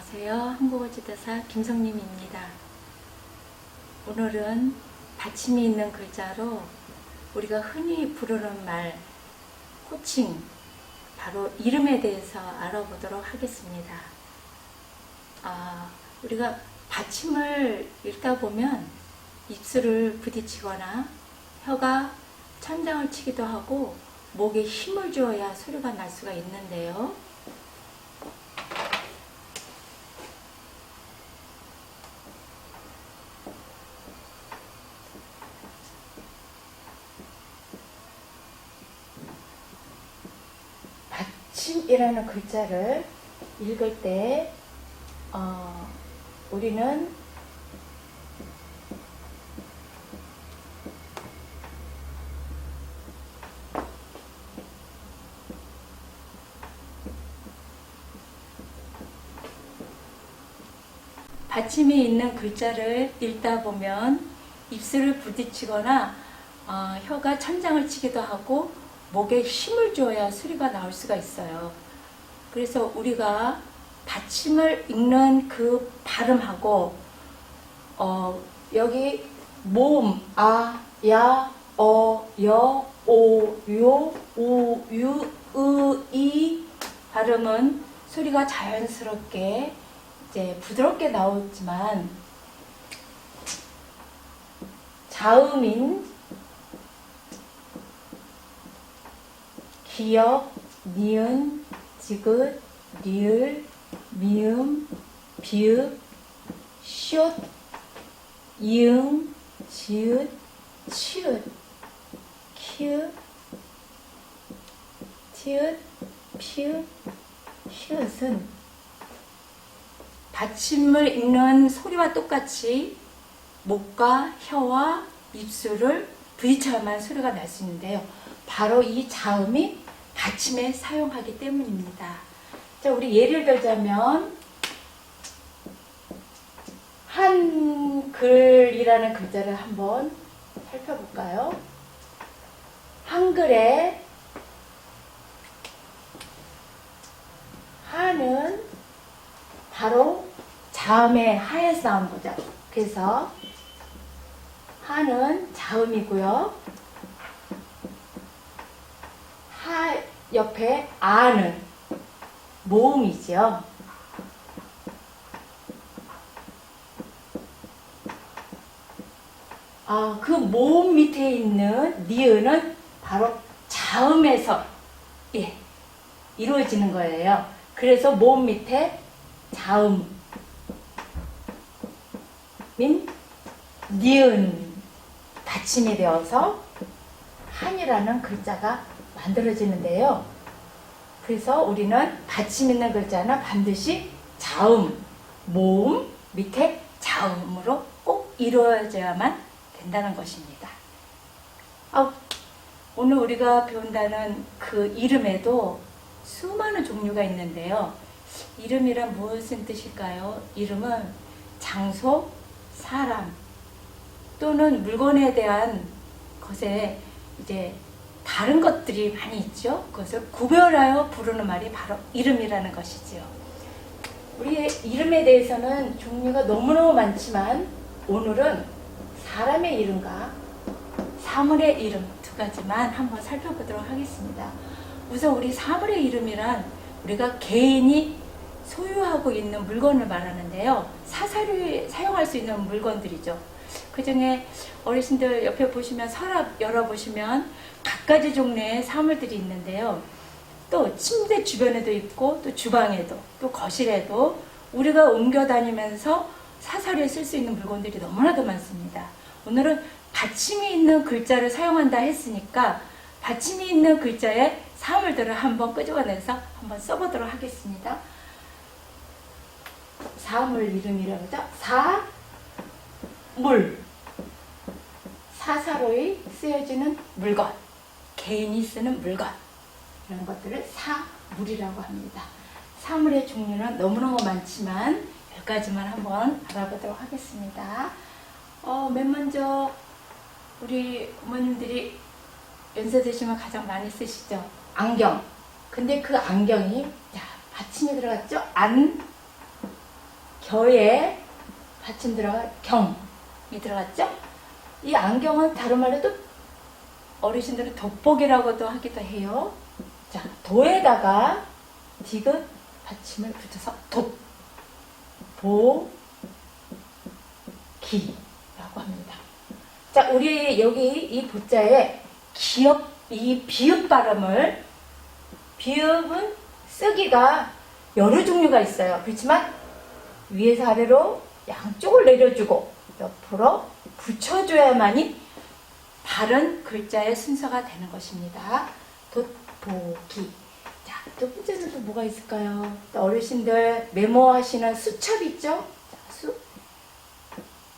안녕하세요. 한국어지대사 김성림입니다. 오늘은 받침이 있는 글자로 우리가 흔히 부르는 말, 호칭, 바로 이름에 대해서 알아보도록 하겠습니다. 아, 우리가 받침을 읽다 보면 입술을 부딪히거나 혀가 천장을 치기도 하고 목에 힘을 주어야 소리가 날 수가 있는데요. 받침 이라는 글자를 읽을 때, 어, 우리는 받침이 있는 글자를 읽다 보면 입술을 부딪히거나 어, 혀가 천장을 치기도 하고 목에 힘을 줘야 소리가 나올 수가 있어요. 그래서 우리가 받침을 읽는 그 발음하고 어, 여기 모음 아, 야, 어, 여, 오, 요, 우, 유, 으, 이 발음은 소리가 자연스럽게 이제 부드럽게 나오지만 자음인 기역, 니은, 지긋, 리을, 미음, 비읍, 숏, 이응, 지읒, 치읒, 키읔, 티읒, 피읒, 히읗은 받침을 읽는 소리와 똑같이 목과 혀와 입술을 부딪혀야만 소리가 날 수 있는데요. 바로 이 자음이 받침에 사용하기 때문입니다. 자, 우리 예를 들자면 한글이라는 글자를 한번 살펴볼까요? 한글에 하는 바로 자음의 하에서 나온 거죠. 그래서 하는 자음이고요. 하 옆에 아는 모음이죠. 아, 그 모음 밑에 있는 니은은 바로 자음에서 예, 이루어지는 거예요. 그래서 모음 밑에 자음 민 니은 받침이 되어서 한이라는 글자가 만들어지는데요. 그래서 우리는 받침 있는 글자는 반드시 자음, 모음 밑에 자음으로 꼭 이루어져야만 된다는 것입니다. 아, 오늘 우리가 배운다는 그 이름에도 수많은 종류가 있는데요. 이름이란 무엇인 뜻일까요? 이름은 장소, 사람 또는 물건에 대한 것에 이제 다른 것들이 많이 있죠. 그것을 구별하여 부르는 말이 바로 이름이라는 것이지요. 우리의 이름에 대해서는 종류가 너무너무 많지만 오늘은 사람의 이름과 사물의 이름 두 가지만 한번 살펴보도록 하겠습니다. 우선 우리 사물의 이름이란 우리가 개인이 소유하고 있는 물건을 말하는데요. 사사를 사용할 수 있는 물건들이죠. 그 중에 어르신들 옆에 보시면 서랍 열어보시면 각가지 종류의 사물들이 있는데요. 또 침대 주변에도 있고 또 주방에도 또 거실에도 우리가 옮겨 다니면서 사사리에 쓸 수 있는 물건들이 너무나도 많습니다. 오늘은 받침이 있는 글자를 사용한다 했으니까 받침이 있는 글자의 사물들을 한번 끄집어내서 한번 써보도록 하겠습니다. 사물 이름이라고 하죠. 사, 물. 사사로이 쓰여지는 물건. 개인이 쓰는 물건. 이런 것들을 사물이라고 합니다. 사물의 종류는 너무너무 많지만 몇 가지만 한번 알아보도록 하겠습니다. 어, 맨 먼저 우리 어머님들이 연세 드시면 가장 많이 쓰시죠. 안경. 근데 그 안경이 자, 받침이 들어갔죠? 안, 겨에 받침 들어가 경 이 들어갔죠? 이 안경은 다른 말로도 어르신들은 돋보기라고도 하기도 해요. 자, 도에다가 디귿 받침을 붙여서 돋, 보, 기라고 합니다. 자, 우리 여기 이 보자에 기업, 이 비읍 발음을, 비읍은 쓰기가 여러 종류가 있어요. 그렇지만 위에서 아래로 양쪽을 내려주고 옆으로 붙여줘야만이 바른 글자의 순서가 되는 것입니다. 돋보기. 자, 두 번째는 또 뭐가 있을까요? 또 어르신들 메모하시는 수첩 있죠? 자, 수,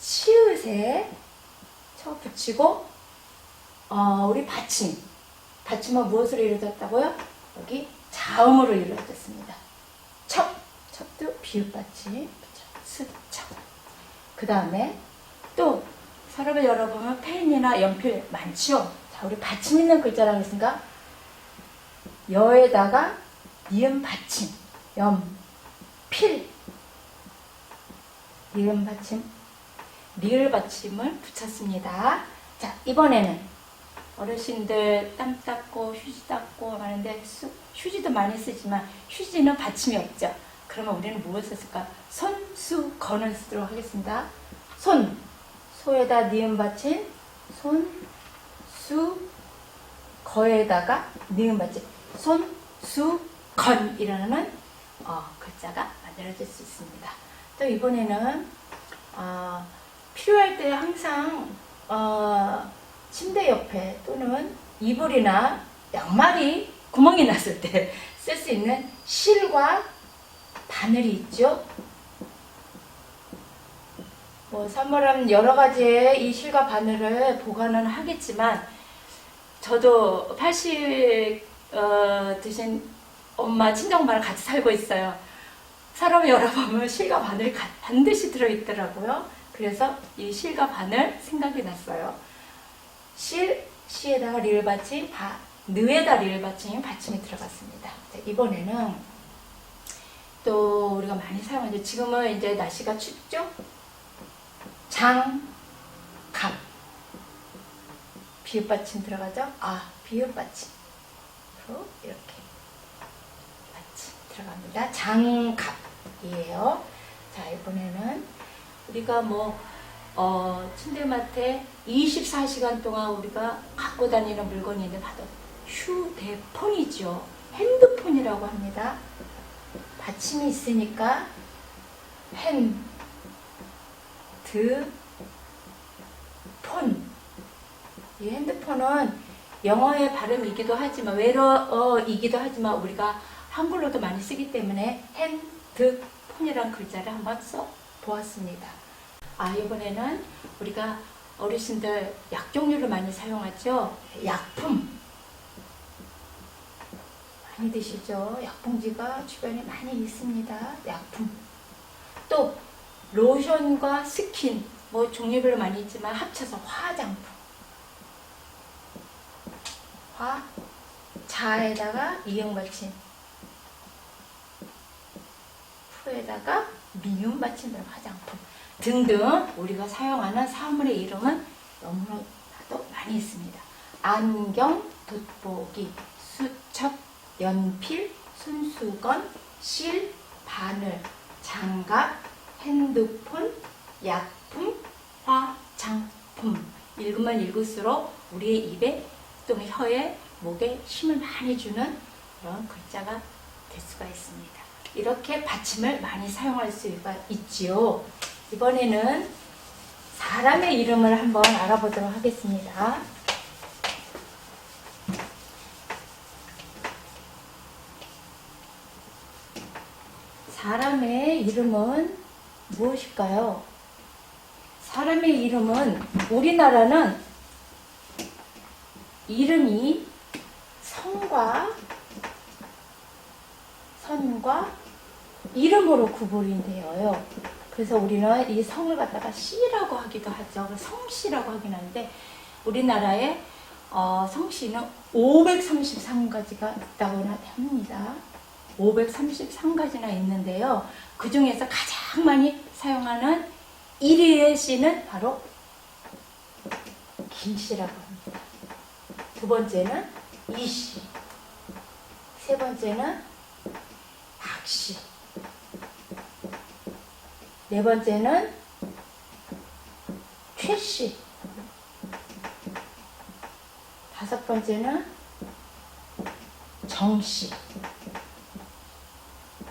치읓에 쳐 붙이고, 어, 우리 받침. 받침은 무엇으로 이루어졌다고요? 여기 자음으로 이루어졌습니다. 척, 척도 비읍 받침. 수첩. 그 다음에 또 서랍에 열어보면 펜이나 연필 많죠? 자, 우리 받침 있는 글자라고 했으니까 여에다가 니은 받침, 염, 필, 니은 받침, 리을 받침을 붙였습니다. 자, 이번에는 어르신들 땀 닦고 휴지 닦고 하는데 수- 휴지도 많이 쓰지만 휴지는 받침이 없죠. 그러면 우리는 무엇을 쓸까? 손, 수, 건을 쓰도록 하겠습니다. 손, 소에다 니은 받침, 손, 수, 거에다가 니은 받침, 손, 수, 건이라는 어, 글자가 만들어질 수 있습니다. 또 이번에는 어, 필요할 때 항상 어, 침대 옆에 또는 이불이나 양말이 구멍이 났을 때 쓸 수 있는 실과 바늘이 있죠. 뭐 선물은 여러 가지의 이 실과 바늘을 보관은 하겠지만 저도 80 어, 드신 엄마 친정엄마랑 같이 살고 있어요. 사람을 열어보면 실과 바늘이 가- 반드시 들어있더라고요. 그래서 이 실과 바늘 생각이 났어요. 실, 시에다가 리을 받침, 바, 느에다 리을 받침, 받침이 들어갔습니다. 자, 이번에는 또 우리가 많이 사용하죠. 지금은 이제 날씨가 춥죠? 장, 갑. 비읍 받침 들어가죠? 아, 비읍 받침. 로 이렇게 받침 들어갑니다. 장갑이에요. 자, 이번에는 우리가 뭐, 어, 침대맡에 24시간 동안 우리가 갖고 다니는 물건인데 바로 휴대폰이죠. 핸드폰이라고 합니다. 받침이 있으니까 핸, 드, 폰. 이 핸드폰은 영어의 발음이기도 하지만 외래어이기도 하지만 우리가 한글로도 많이 쓰기 때문에 핸드폰이라는 글자를 한번 써 보았습니다. 아 이번에는 우리가 어르신들 약 종류를 많이 사용하죠. 약품 많이 드시죠. 약봉지가 주변에 많이 있습니다. 약품 또 로션과 스킨 뭐 종류별로 많이 있지만 합쳐서 화장품. 화 자에다가 이응 받침. 푸에다가 미음 받침 들어 화장품. 등등 우리가 사용하는 사물의 이름은 너무나도 많이 있습니다. 안경, 돋보기, 수첩, 연필, 손수건, 실, 바늘, 장갑, 핸드폰, 약품, 화장품. 읽으면 읽을수록 우리의 입에 또는 혀에, 목에 힘을 많이 주는 그런 글자가 될 수가 있습니다. 이렇게 받침을 많이 사용할 수가 있지요. 이번에는 사람의 이름을 한번 알아보도록 하겠습니다. 사람의 이름은 무엇일까요? 사람의 이름은 우리나라는 이름이 성과 선과 이름으로 구분이 되어요. 그래서 우리는 이 성을 갖다가 씨라고 하기도 하죠. 성씨라고 하긴 하는데 우리나라에 어, 성씨는 533가지가 있다고 합니다. 533가지나 있는데요. 그 중에서 가장 많이 사용하는 1위의 씨는 바로 김씨라고 합니다. 두 번째는 이씨. 세 번째는 박씨. 네 번째는 최씨. 다섯 번째는 정씨.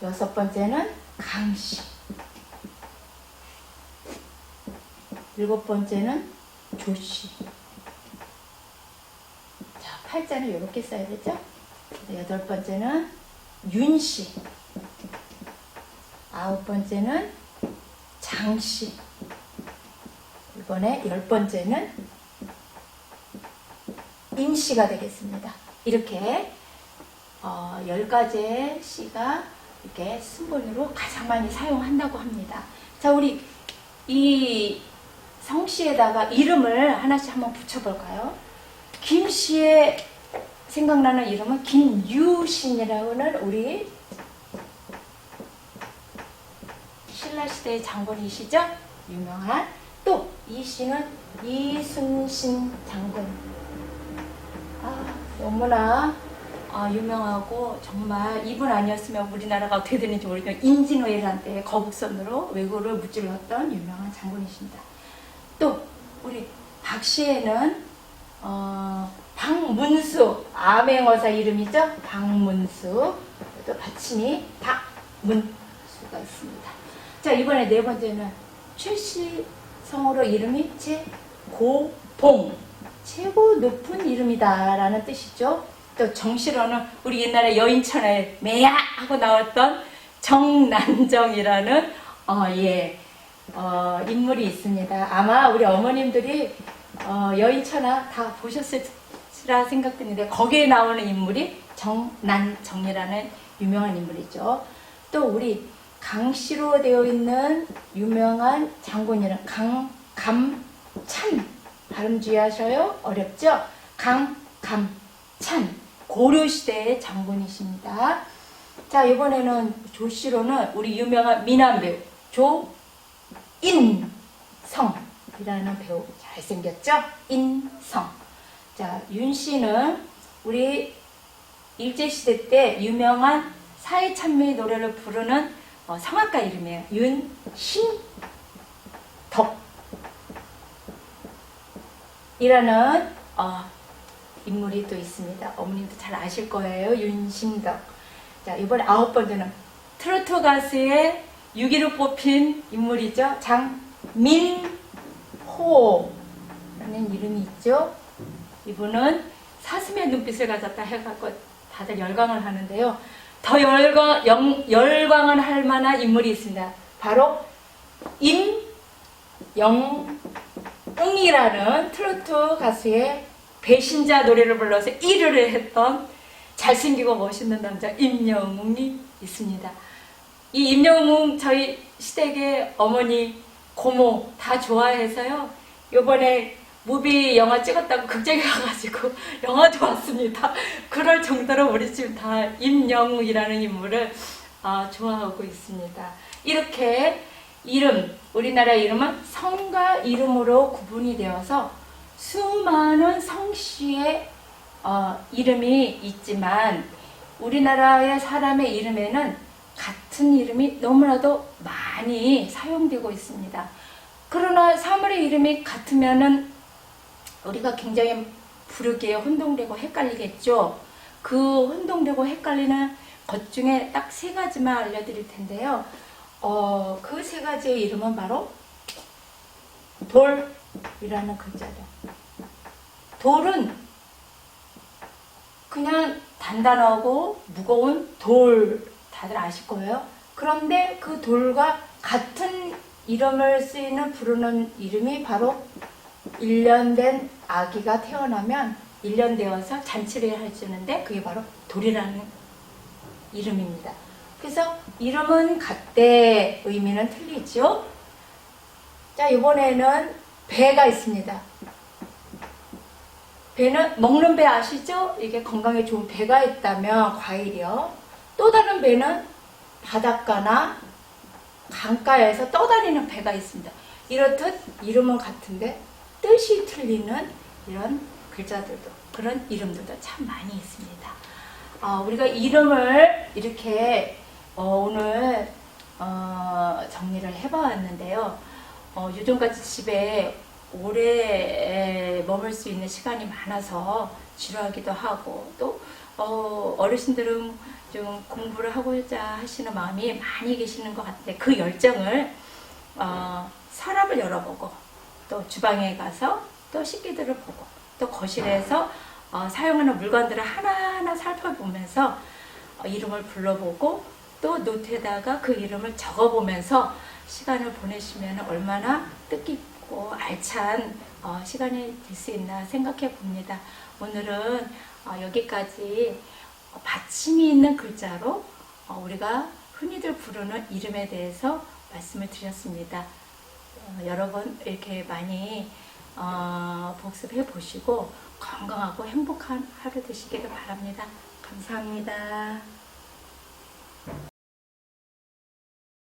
여섯 번째는 강씨. 일곱 번째는 조씨. 자, 팔자는 이렇게 써야 되죠? 여덟 번째는 윤씨. 아홉 번째는 장씨. 이번에 열 번째는 임씨가 되겠습니다. 이렇게 어, 열 가지의 씨가 이렇게 순번으로 가장 많이 사용한다고 합니다. 자, 우리 이 성씨에다가 이름을 하나씩 한번 붙여볼까요? 김씨의 생각나는 이름은 김유신이라고는 우리 신라시대의 장군이시죠? 유명한 또 이 씨는 이순신 장군 아, 너무나 아, 유명하고 정말 이분 아니었으면 우리나라가 어떻게 되는지 모르겠지만 임진왜란 때 거북선으로 왜구를 무찔렀던 유명한 장군이십니다. 또 우리 박 씨에는 어, 박문수 암행어사 이름이죠. 박문수 또 받침이 박문수가 있습니다. 자 이번에 네 번째는 최씨 성으로 이름이 최고봉 최고 높은 이름이다라는 뜻이죠. 또 정시로는 우리 옛날에 여인천하에 매야 하고 나왔던 정난정이라는 어, 예, 어, 인물이 있습니다. 아마 우리 어머님들이 어, 여인천하 다 보셨을라 생각되는데 거기에 나오는 인물이 정난정이라는 유명한 인물이죠. 또 우리 강씨로 되어 있는 유명한 장군이란 강감찬 발음 주의하셔요. 어렵죠? 강감찬 고려시대의 장군이십니다. 자 이번에는 조씨로는 우리 유명한 미남 배우 조인성이라는 배우 잘생겼죠? 인성. 자 윤씨는 우리 일제시대 때 유명한 사회찬미 노래를 부르는 어, 성악가 이름이에요. 윤신덕. 이라는 어, 인물이 또 있습니다. 어머님도 잘 아실 거예요. 윤신덕. 자, 이번에 아홉 번째는 트로트 가수의 6위로 뽑힌 인물이죠. 장민호라는 이름이 있죠. 이분은 사슴의 눈빛을 가졌다 해갖고 다들 열광을 하는데요. 더 열광, 영, 열광을 할 만한 인물이 있습니다. 바로 임영웅이라는 트로트 가수의 배신자 노래를 불러서 1위를 했던 잘생기고 멋있는 남자 임영웅이 있습니다. 이 임영웅 저희 시댁의 어머니, 고모 다 좋아해서요. 요번에 무비 영화 찍었다고 극장에 가가지고 영화도 왔습니다. 그럴 정도로 우리 지금 다 임영웅이라는 인물을 아, 좋아하고 있습니다. 이렇게 이름, 우리나라 이름은 성과 이름으로 구분이 되어서 수많은 성씨의 어, 이름이 있지만 우리나라의 사람의 이름에는 같은 이름이 너무나도 많이 사용되고 있습니다. 그러나 사물의 이름이 같으면은 우리가 굉장히 부르기에 혼동되고 헷갈리겠죠. 그 혼동되고 헷갈리는 것 중에 딱 세 가지만 알려드릴 텐데요. 어, 그 세 가지의 이름은 바로 돌 이라는 글자죠. 돌은 그냥 단단하고 무거운 돌 다들 아실 거예요. 그런데 그 돌과 같은 이름을 쓰이는 부르는 이름이 바로 1년 된 아기가 태어나면 1년 되어서 잔치를 해주는데 그게 바로 돌이라는 이름입니다. 그래서 이름은 같대 의미는 틀리죠. 자 이번에는 배가 있습니다. 배는 먹는 배 아시죠? 이게 건강에 좋은 배가 있다면 과일이요. 또 다른 배는 바닷가나 강가에서 떠다니는 배가 있습니다. 이렇듯 이름은 같은데 뜻이 틀리는 이런 글자들도 그런 이름들도 참 많이 있습니다. 어, 우리가 이름을 이렇게 어, 오늘 어, 정리를 해봐왔는데요. 어, 요즘같이 집에 오래 머물 수 있는 시간이 많아서 지루하기도 하고 또 어, 어르신들은 좀 공부를 하고자 하시는 마음이 많이 계시는 것 같은데 그 열정을 어, 서랍을 열어보고 또 주방에 가서 또 식기들을 보고 또 거실에서 어, 사용하는 물건들을 하나하나 살펴보면서 어, 이름을 불러보고 또 노트에다가 그 이름을 적어보면서 시간을 보내시면 얼마나 뜻깊고 알찬 어, 시간이 될 수 있나 생각해 봅니다. 오늘은 어, 여기까지 어, 받침이 있는 글자로 어, 우리가 흔히들 부르는 이름에 대해서 말씀을 드렸습니다. 어, 여러분 이렇게 많이 어, 복습해 보시고 건강하고 행복한 하루 되시기를 바랍니다. 감사합니다.